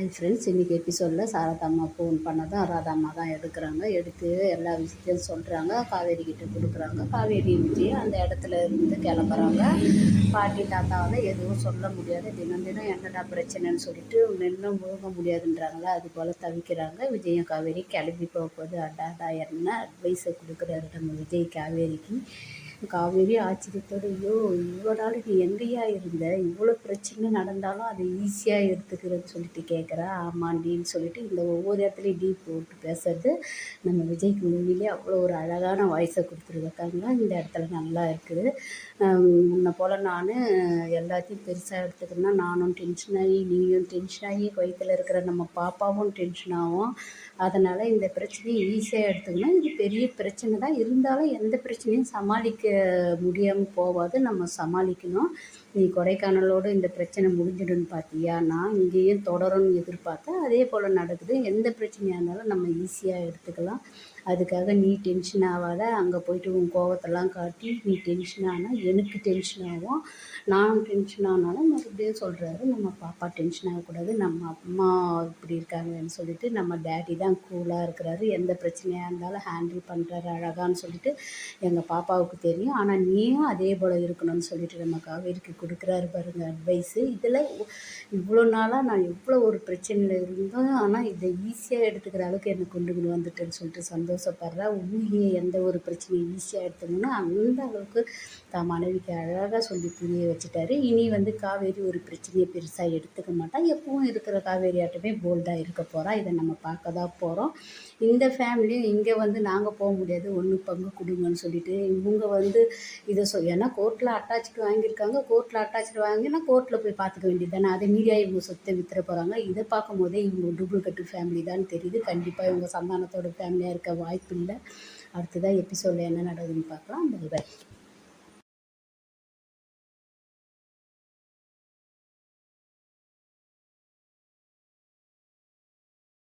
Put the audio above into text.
Hi friends இன்றைக்கி எபிசோடில் சாரதாம்மா phone பண்ணதும் ராதாம்மா தான் எடுக்கிறாங்க. எடுத்து எல்லா விஷயத்தையும் சொல்கிறாங்க காவேரி கிட்டே கொடுக்குறாங்க. காவேரி விஜய் அந்த இடத்துல இருந்து கிளம்புறாங்க. பாட்டி தாத்தாவால் எதுவும் சொல்ல முடியாது. தினம் தினம் என்னடா பிரச்சனைன்னு சொல்லிட்டு நின்று முழுக முடியாதுன்றாங்களா? அது போல் தவிக்கிறாங்க. விஜயம் காவேரி கிளம்பி போக போகுது. அடாடா என்ன அட்வைஸை கொடுக்குறாரு நம்ம விஜய் காவேரிக்கு? காவேரி ஆச்சரியத்தோடு ஐயோ இவ்வளோ நாளைக்கு எங்கேயா இருந்த? இவ்வளோ பிரச்சனை நடந்தாலும் அதை ஈஸியாக எடுத்துக்கிறேன்னு சொல்லிட்டு கேட்குறா ஆமாண்டின்னு சொல்லிட்டு இந்த ஒவ்வொரு இடத்துலையும் டீப் போட்டு பேசுறது. நம்ம விஜய்க்கு உண்மையிலேயே அவ்வளோ ஒரு அழகான வாய்ஸை கொடுத்துருக்காங்க. இந்த இடத்துல நல்லா இருக்குது. முன்ன போல் நான் எல்லாத்தையும் பெருசாக எடுத்துக்கணும்னா நானும் டென்ஷன் ஆகி நீயும் டென்ஷன் ஆகி வயிற்றில் இருக்கிற நம்ம பாப்பாவும் டென்ஷன் ஆகும். அதனால் இந்த பிரச்சனையை ஈஸியாக எடுத்துக்கணும். இது பெரிய பிரச்சனை தான் இருந்தாலும் எந்த பிரச்சனையும் சமாளிக்க முடியாமல் போகாது நம்ம சமாளிக்கணும். நீ கொடைக்கானலோடு இந்த பிரச்சனை முடிஞ்சிடும்னு பார்த்தியா நான் இங்கேயும் தொடரும்னு எதிர்பார்த்தேன். அதே போல் நடக்குது. எந்த பிரச்சனையாக இருந்தாலும் நம்ம ஈஸியாக எடுத்துக்கலாம். அதுக்காக நீ டென்ஷன் ஆகாத அங்கே போயிட்டு உன் கோவத்தெல்லாம் காட்டி நீ டென்ஷன் ஆனால் எனக்கு டென்ஷன் ஆகும். நான் டென்ஷன் ஆனாலும் மறுபடியும் சொல்கிறாரு நம்ம பாப்பா டென்ஷன் ஆகக்கூடாது நம்ம அம்மா இப்படி இருக்காங்கன்னு சொல்லிட்டு நம்ம டேடி தான் கூலாக இருக்கிறாரு. எந்த பிரச்சனையாக இருந்தாலும் ஹேண்டில் பண்ணுறாரு அழகான்னு சொல்லிட்டு எங்கள் பாப்பாவுக்கு தெரியும். ஆனால் நீயும் அதே போல் இருக்கணும்னு சொல்லிட்டு நம்ம காவேரிக்கு கொடுக்குறாரு பாருங்க அட்வைஸு இதில் இவ்வளோ நாளாக நான் எவ்வளோ ஒரு பிரச்சனையில் இருந்தோம் ஆனால் இதை ஈஸியாக எடுத்துக்கிற அளவுக்கு என்னை கொண்டு கொண்டு வந்துட்டேன்னு சொல்லிட்டு சந்தோஷப்படுறா. ஊழியை எந்த ஒரு பிரச்சனையும் ஈஸியாக எடுத்துக்கணும்னா அந்த அளவுக்கு தான் மனைவிக்கு அழகாக சொல்லி புரிய வச்சுட்டாரு. இனி வந்து காவேரி ஒரு பிரச்சனையை பெருசாக எடுத்துக்க மாட்டா. எப்பவும் இருக்கிற காவேரி ஆட்டமே போல்டாக இருக்க போகிறா இதை நம்ம பார்க்க தான் போகிறோம் இந்த ஃபேமிலியும் இங்கே வந்து நாங்கள் போக முடியாது. ஒன்று பங்கு கொடுங்கன்னு சொல்லிட்டு இவங்க வந்து இதை சொ ஏன்னா கோர்ட்டில் அட்டாச்சு வாங்கியிருக்காங்க. கோர்ட்டில் அட்டாச்சு வாங்கினா கோர்ட்டில் போய் பார்த்துக்க வேண்டியது தானே. அதை மீறியா இவங்க சொத்தை வித்துற போகிறாங்க இதை பார்க்கும் போதே இவங்க டூப்ளிகேட்டு ஃபேமிலி தான் தெரியுது. கண்டிப்பாக இவங்க சந்தானத்தோட ஃபேமிலியாக இருக்க வாய்ப்பு இல்லை அடுத்ததாக எபிசோடில் என்ன நடக்குதுன்னு பார்க்கலாம். By by